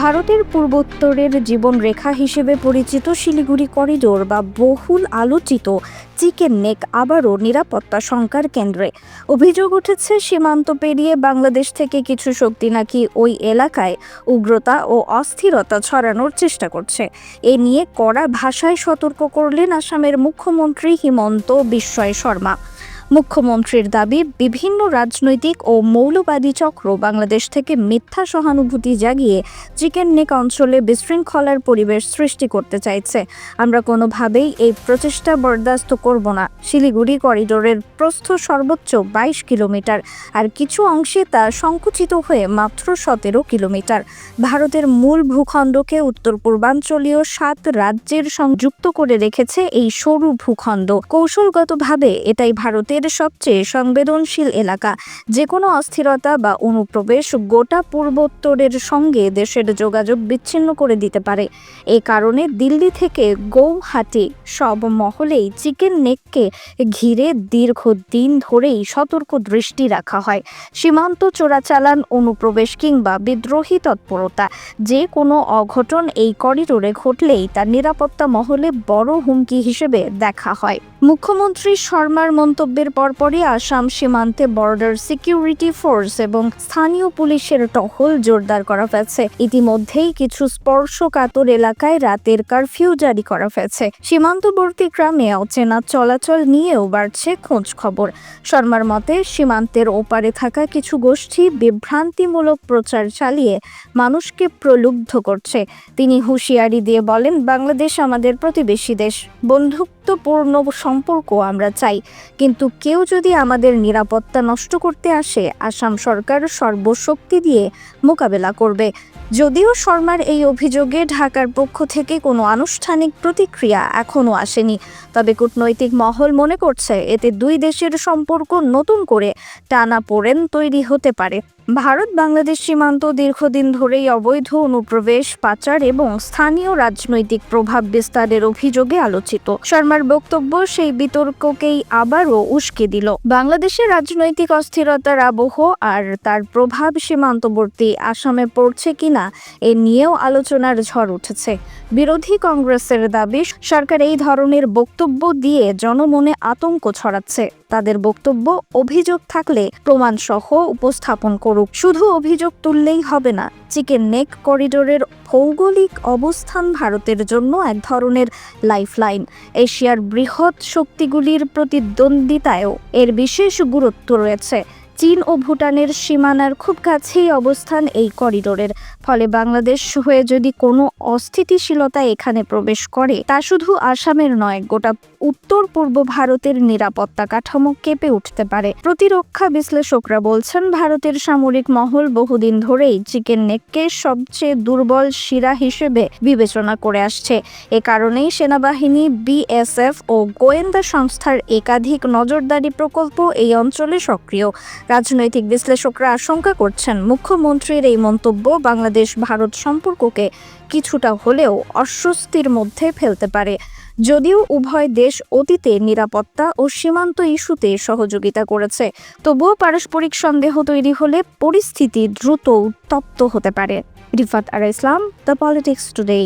ভারতের পূর্বোত্তরের জীবনরেখা হিসেবে পরিচিত শিলিগুড়ি করিডোর বা বহুল আলোচিত চিকেন নেক আবারও নিরাপত্তা শঙ্কার কেন্দ্রে। অভিযোগ উঠেছে, সীমান্ত পেরিয়ে বাংলাদেশ থেকে কিছু শক্তি নাকি ওই এলাকায় উগ্রতা ও অস্থিরতা ছড়ানোর চেষ্টা করছে। এ নিয়ে কড়া ভাষায় সতর্ক করলেন আসামের মুখ্যমন্ত্রী হিমন্ত বিশ্বয় শর্মা। মুখ্যমন্ত্রীর দাবি, বিভিন্ন রাজনৈতিক ও মৌলবাদী চক্র বাংলাদেশ থেকে মিথ্যা সহানুভূতি জাগিয়ে চিকেন নেক অঞ্চলে বিশৃঙ্খলার পরিবেশ সৃষ্টি করতে চাইছে। আমরা কোনোভাবেই এই প্রচেষ্টা বরদাস্ত করব না। শিলিগুড়ি করিডোরের প্রস্থ সর্বোচ্চ বাইশ কিলোমিটার, আর কিছু অংশে তা সংকুচিত হয়ে মাত্র সতেরো কিলোমিটার। ভারতের মূল ভূখণ্ডকে উত্তর পূর্বাঞ্চলীয় সাত রাজ্যের সংযুক্ত করে রেখেছে এই সরু ভূখণ্ড। কৌশলগতভাবে এটাই ভারতের সবচেয়ে সংবেদনশীল এলাকা। যে কোনো অস্থিরতা বা অনুপ্রবেশ গোটা পূর্বোত্তরের সঙ্গে দেশের যোগাযোগ বিচ্ছিন্ন করে দিতে পারে। এ কারণে দিল্লি থেকে গৌহাটি সব মহলেই চিকেন নেককে ঘিরে দীর্ঘদিন ধরেই সতর্ক দৃষ্টি রাখা হয়। সীমান্ত চোরাচালান, অনুপ্রবেশ কিংবা বিদ্রোহী তৎপরতা, যে কোনো অঘটন এই করিডোরে ঘটলেই তার নিরাপত্তা মহলে বড় হুমকি হিসেবে দেখা হয়। মুখ্যমন্ত্রী শর্মার মন্তব্যের পরপরই আসাম সীমান্তে বর্ডার সিকিউরিটি ফোর্স এবং স্থানীয় পুলিশের টহল জোরদার করা হয়েছে। ইতিমধ্যেই কিছু স্পর্শকাতর এলাকায় রাতের কারফিউ জারি করা হয়েছে। সীমান্তবর্তী গ্রামে অচেনা চলাচল নিয়েও বাড়ছে খোঁজ খবর। শর্মার মতে, সীমান্তের ওপারে থাকা কিছু গোষ্ঠী বিভ্রান্তিমূলক প্রচার চালিয়ে মানুষকে প্রলুব্ধ করছে। তিনি হুঁশিয়ারি দিয়ে বলেন, বাংলাদেশ আমাদের প্রতিবেশী দেশ। বন্ধুত্বপূর্ণ সম্পর্ক আমরা চাই। কিন্তু কেউ যদি আমাদের নিরাপত্তা নষ্ট করতে আসে, আসাম সরকার সর্বশক্তি দিয়ে মোকাবেলা করবে। যদিও শর্মার এই অভিযোগে ঢাকার পক্ষ থেকে কোনো আনুষ্ঠানিক প্রতিক্রিয়া এখনও আসেনি, তবে কূটনৈতিক মহল মনে করছে এতে দুই দেশের সম্পর্ক নতুন করে টানা পোড়েন তৈরি হতে পারে। ভারত, বাংলাদেশ সীমান্ত দীর্ঘদিন ধরেই অবৈধ অনুপ্রবেশ, পাচার এবং স্থানীয় রাজনৈতিক প্রভাব বিস্তারের অভিযোগে আলোচিত। শর্মার বক্তব্য সেই বিতর্ককেই আবারও উস্কে দিল। বাংলাদেশের রাজনৈতিক অস্থিরতার আবহ আর তার প্রভাব সীমান্তবর্তী আসামে পড়ছে কিনা এ নিয়েও আলোচনার ঝড় উঠেছে। বিরোধী কংগ্রেসের দাবি, সরকার এই ধরনের বক্তব্য দিয়ে জনমনে আতঙ্ক ছড়াচ্ছে। তাদের বক্তব্য, অভিযোগ থাকলে প্রমাণসহ উপস্থাপন করুক। শুধু অভিযোগ তুললেই হবে না, চিকেন নেক করিডোরের ভৌগোলিক অবস্থান ভারতের জন্য এক ধরনের লাইফলাইন। এশিয়ার বৃহৎ শক্তিগুলির প্রতিদ্বন্দ্বিতায়ও এর বিশেষ গুরুত্ব রয়েছে। চীন ও ভুটানের সীমানার খুব কাছেই অবস্থান এই করিডোরের। ফলে বাংলাদেশ হয়ে যদি কোনো অস্থিতিশীলতা এখানে প্রবেশ করে, তা শুধু আসামের নয়, গোটা উত্তর পূর্ব ভারতের নিরাপত্তা কাঠামো কেঁপে উঠতে পারে। প্রতিরক্ষা বিশ্লেষকরা বলছেন, ভারতের সামরিক মহল বহুদিন ধরেই চিকেন নেককে সবচেয়ে দুর্বল শিরা হিসেবে বিবেচনা করে আসছে। এ কারণেই সেনাবাহিনী, বিএসএফ ও গোয়েন্দা সংস্থার একাধিক নজরদারি প্রকল্প এই অঞ্চলে সক্রিয়। রাজনৈতিক বিশ্লেষকরা আশঙ্কা করছেন মুখ্যমন্ত্রীর এই মন্তব্য বাংলাদেশ ভারত সম্পর্ককে কিছুটা হলেও অস্বস্তির মধ্যে ফেলতে পারে। যদিও উভয় দেশ অতীতে নিরাপত্তা ও সীমান্ত ইস্যুতে সহযোগিতা করেছে, তবুও পারস্পরিক সন্দেহ তৈরি হলে পরিস্থিতি দ্রুত উত্তপ্ত হতে পারে। রিফাত আর ইসলাম, দ্য পলিটিক্স টুডে।